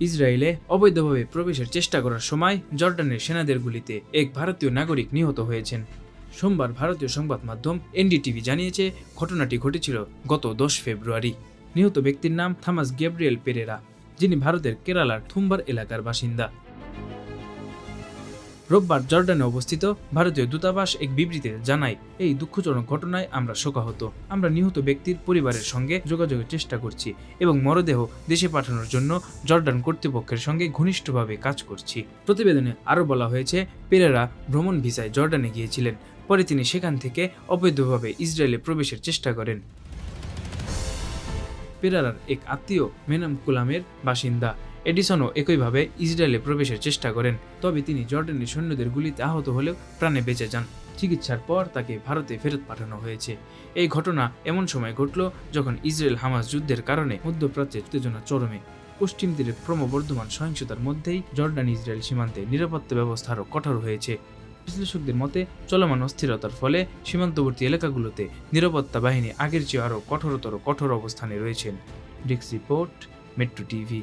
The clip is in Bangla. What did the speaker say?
ইসরায়েলে অবৈধভাবে প্রবেশের চেষ্টা করার সময় জর্ডানের সেনাদের গুলিতে এক ভারতীয় নাগরিক নিহত হয়েছেন। সোমবার ভারতীয় সংবাদ মাধ্যম এনডিটিভি জানিয়েছে, ঘটনাটি ঘটেছিল গত দশ ফেব্রুয়ারি। নিহত ব্যক্তির নাম থামাস গ্যাব্রিয়েল পেরেরা, যিনি ভারতের কেরালার থুম্বার এলাকার বাসিন্দা। রোববার জর্ডানে অবস্থিত ভারতীয় দূতাবাস এক বিবৃতিতে জানায়, এই দুঃখজনক ঘটনায় আমরা শোকাহত। আমরা নিহত ব্যক্তির পরিবারের সঙ্গে যোগাযোগের চেষ্টা করছি এবং মরদেহ দেশে পাঠানোর জন্য জর্ডান কর্তৃপক্ষের সঙ্গে ঘনিষ্ঠভাবে কাজ করছি। প্রতিবেদনে আরও বলা হয়েছে, পেরেরা ভ্রমণ ভিসায় জর্ডানে গিয়েছিলেন। পরে তিনি সেখান থেকে অবৈধভাবে ইসরায়েলে প্রবেশের চেষ্টা করেন। পেরারার এক আত্মীয় মেনাম কুলামের বাসিন্দা এডিসনও একইভাবে ইসরায়েলে প্রবেশের চেষ্টা করেন। তবে তিনি জর্ডানের সৈন্যদের গুলিতে আহত হলেও প্রাণে বেঁচে যান। চিকিৎসার পর তাকে ভারতে ফেরত পাঠানো হয়েছে। এই ঘটনা এমন সময় ঘটল যখন ইসরায়েল হামাস যুদ্ধের কারণে মধ্যপ্রাচ্যের উত্তেজনা চরমে। পশ্চিম তীরের ক্রমবর্ধমান সহিংসতার মধ্যেই জর্ডান ইসরায়েল সীমান্তে নিরাপত্তা ব্যবস্থা আরও কঠোর হয়েছে। বিশ্লেষকদের মতে, চলমান অস্থিরতার ফলে সীমান্তবর্তী এলাকাগুলোতে নিরাপত্তা বাহিনী আগের চেয়ে আরও কঠোরতর কঠোর অবস্থানে রয়েছেন। ডিক্স রিপোর্ট, মেট্রো টিভি।